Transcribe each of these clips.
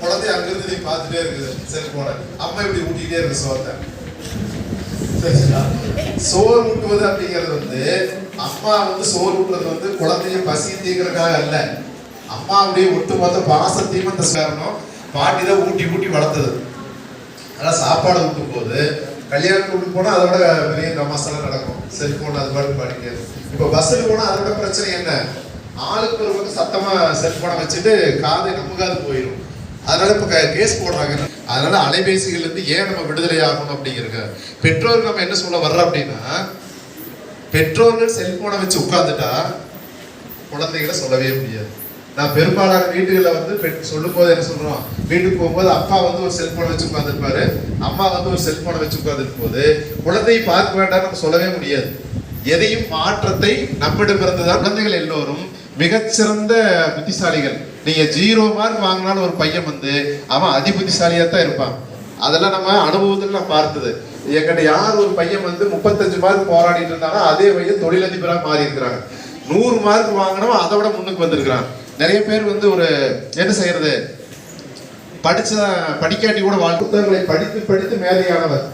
குழந்தை அங்கிருந்து நீ பார்த்துட்டே இருக்குது செல்போனை அம்மா இப்படி ஊட்டிகிட்டே இருக்கு சோத்தை. சோறு ஊட்டுவது அப்படிங்கிறது வந்து அம்மா வந்து சோறு ஊட்டுறது வந்து குழந்தைய பசி தீக்கிறதுக்காக அல்ல. அம்மா அப்படியே ஒட்டு மொத்த பாசத்தையும் அந்த காரணம் பாட்டி தான் ஊட்டி ஊட்டி வளர்த்தது. அதான் சாப்பாடு ஊட்டும் போது கல்யாணத்துக்கு விட்டு போனா அதோட பெரிய தமாசெல்லாம் நடக்கும். செல்போன் அது மாதிரி பாடிக்காது இப்போ பஸ்ஸில் போனா அதோட பிரச்சனை என்ன? ஆளுக்கு ஒரு பக்கம் சத்தமா செல்போனை வச்சுட்டு காது நமக்காது போயிடும் அதனால இப்ப கேஸ் போடுறாங்க. அதனால அலைபேசிகள் இருந்து ஏன் நம்ம விடுதலை ஆகணும் அப்படிங்கிறக்க பெற்றோர் நம்ம என்ன சொல்ல வர்றோம் அப்படின்னா பெற்றோர்கள் செல்போனை வச்சு உட்காந்துட்டா குழந்தைகளை சொல்லவே முடியாது. நான் பெரும்பாலான வீட்டுகளில் வந்து பெட் சொல்லும் போது என்ன சொல்றோம்? வீட்டுக்கு போகும்போது அப்பா வந்து ஒரு செல்போனை வச்சு உட்காந்துருப்பாரு அம்மா வந்து ஒரு செல்போனை வச்சு உட்காந்துருக்கும் போது குழந்தையை பார்க்க வேண்டாம் நம்ம சொல்லவே முடியாது. எதையும் மாற்றத்தை நம்மிடம் இருந்துதான் குழந்தைகள் எல்லோரும் மிகச்சிறந்த புத்திசாலிகள். நீங்க ஜீரோ மார்க் வாங்கினாலும் ஒரு பையன் வந்து அவன் அதி புத்திசாலியா தான் இருப்பான். அதெல்லாம் நம்ம அனுபவத்தில் நான் பார்த்தது. எங்கிட்ட யார் ஒரு பையன் வந்து முப்பத்தஞ்சு மார்க் போராடிட்டு இருந்தானோ அதே பையன் தொழிலதிபராக மாறி இருக்கிறாங்க. நூறு மார்க் வாங்கினவன் அதை விட முன்னுக்கு வந்திருக்கிறான். நிறைய பேர் வந்து ஒரு என்ன செய்யறது? படிச்ச படிக்காட்டி கூட வாழ் புத்தகங்களை படித்து படித்து மேதையானவர்.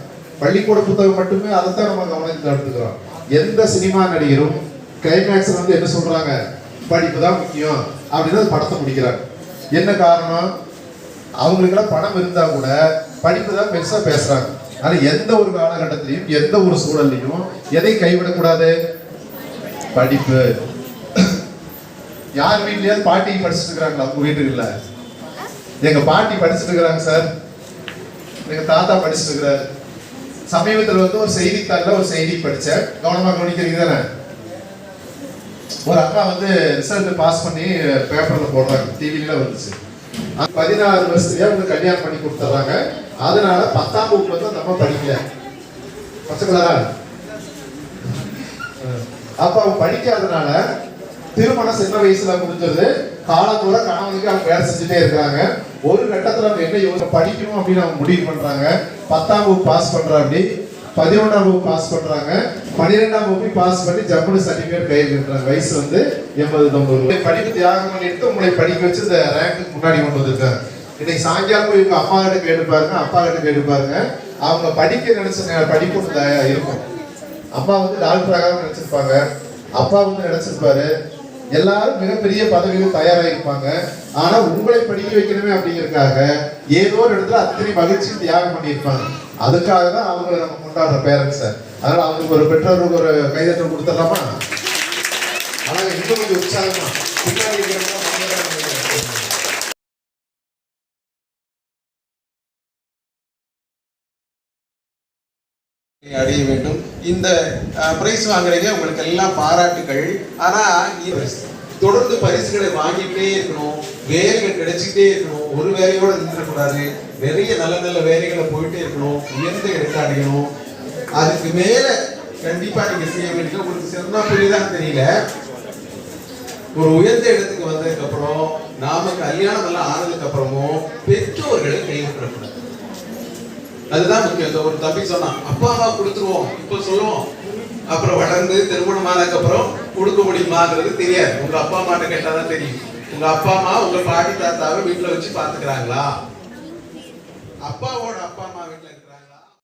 பள்ளிக்கூட புத்தகம் மட்டுமே அதைத்தான் நம்ம கவனத்தில் எடுத்துக்கிறோம். எந்த சினிமா நடிகரும் கிளைமேக்ஸ் வந்து என்ன சொல்றாங்க? படிப்பு தான் முக்கியம். அப்படின்னு அந்த படத்தை முடிக்கிறாங்க என்ன காரணம்? அவங்களுக்கெல்லாம் பணம் இருந்தால் கூட படிப்பு தான் பெருசாக பேசுகிறாங்க ஆனால் எந்த ஒரு காலகட்டத்திலையும் எந்த ஒரு சூழல்லையும் எதை கைவிடக்கூடாது. படிப்பு. யார் வீட்லயாவது பாட்டி படிச்சுட்டு இருக்கிறாங்களா? உங்க வீட்டுக்குள்ள. எங்க பாட்டி படிச்சுட்டு இருக்கிறாங்க சார். எங்க தாத்தா படிச்சுட்டு இருக்கிறாரு. சமீபத்தில் வந்து ஒரு செய்தித்தாளில் ஒரு செய்தி படித்தேன் கவனமாக கவனிக்கிறீங்க தானே? ஒரு அக்கா வந்து ரிசல்ட் பாஸ் பண்ணி பேப்பர்ல போடுறாங்க. டிவில வந்துச்சு. பதினாறு வருஷத்துலயே வந்து கல்யாணம் பண்ணி கொடுத்துட்றாங்க. அதனால பத்தாம் வகுப்புல தான் நம்ம படிக்கல. பச்சை அப்ப அவங்க படிக்காதனால திருமணம் சின்ன வயசுல முடிஞ்சது. காலத்தோட கணவனுக்கு அவங்க வேலை செஞ்சுட்டே இருக்கிறாங்க. ஒரு கட்டத்துல அவங்க என்ன யோசனை? படிக்கணும் அப்படின்னு அவங்க முடிவு பண்றாங்க. பத்தாம் வகுப்பு பாஸ் பண்றா அப்படி பதினொன்றாம் வகுப்பு பாஸ் பண்றாங்க. பன்னிரெண்டாம் வகுப்பு பாஸ் பண்ணி ஜம்முனு சர்டிபிகேட் கையில் இருக்கிறாங்க வயசு வந்து எண்பது தொண்ணூறு உங்களை படிப்பு தியாகம் பண்ணிட்டு உங்களை படிக்க வச்சு இந்த ரேங்க்கு முன்னாடி கொண்டு வந்திருக்காங்க இன்னைக்கு சாயங்காலம் போய் இவங்க அப்பா கிட்ட கேட்டு பாருங்க அப்பா கிட்ட கேட்டு பாருங்க. அவங்க படிக்க நினைச்ச படிப்பு இருக்கும். அம்மா வந்து டாக்டராக நினைச்சிருப்பாங்க. அப்பா வந்து நினைச்சிருப்பாரு. எல்லாரும் மிகப்பெரிய பதவிகள் தயாராகிருப்பாங்க ஆனா உங்களை படிக்க வைக்கணுமே அப்படிங்கிறதுக்காக ஏதோ ஒரு இடத்துல அத்தனை மகிழ்ச்சி தியாகம் பண்ணியிருப்பாங்க. அதுக்காக தான் அவங்களை நம்ம கொண்டாடுற பேரண்ட்ஸை அதனால அவங்களுக்கு ஒரு பெற்றோருக்கு ஒரு கைதட்டல் கொடுத்துடலாமா? ஆனா இன்னும் கொஞ்சம் உற்சாகமா. பின்னாடி அடைய வேண்டும். இந்த பிரைஸ் வாங்குறீங்க உங்களுக்கு எல்லாம் பாராட்டுகள். ஆனா தொடர்ந்து பரிசுகளை வாங்கிட்டே இருக்கணும். வேலைகள் கிடைச்சிட்டே இருக்கணும். ஒரு வேலையோட நின்றக்கூடாது நிறைய நல்ல நல்ல வேலைகளை போயிட்டே இருக்கணும். உயர்ந்த இடத்தை அடையணும். அதுக்கு மேல கண்டிப்பா நீங்க செய்ய வேண்டிய உங்களுக்கு சிறந்தா புரியுதான்னு தெரியல. ஒரு உயர்ந்த இடத்துக்கு வந்ததுக்கு அப்புறம் நாம கல்யாணம் எல்லாம் ஆனதுக்கு அப்புறமும் பெற்றோர்களை கைவிடக்கூடாது அதுதான் முக்கியம். இந்த ஒரு தம்பி சொன்னான் அப்பா அம்மா கொடுத்துருவோம் இப்ப சொல்லுவோம். அப்புறம் வளர்ந்து திருமணம் ஆனதுக்கு அப்புறம் கொடுக்க முடியுமாங்கிறது தெரியாது. உங்க அப்பா அம்மாட்ட கேட்டாதான் தெரியும். உங்க அப்பா அம்மா உங்க பாட்டி தாத்தாவை வீட்டுல வச்சு பாத்துக்கிறாங்களா அப்பாவோட அப்பா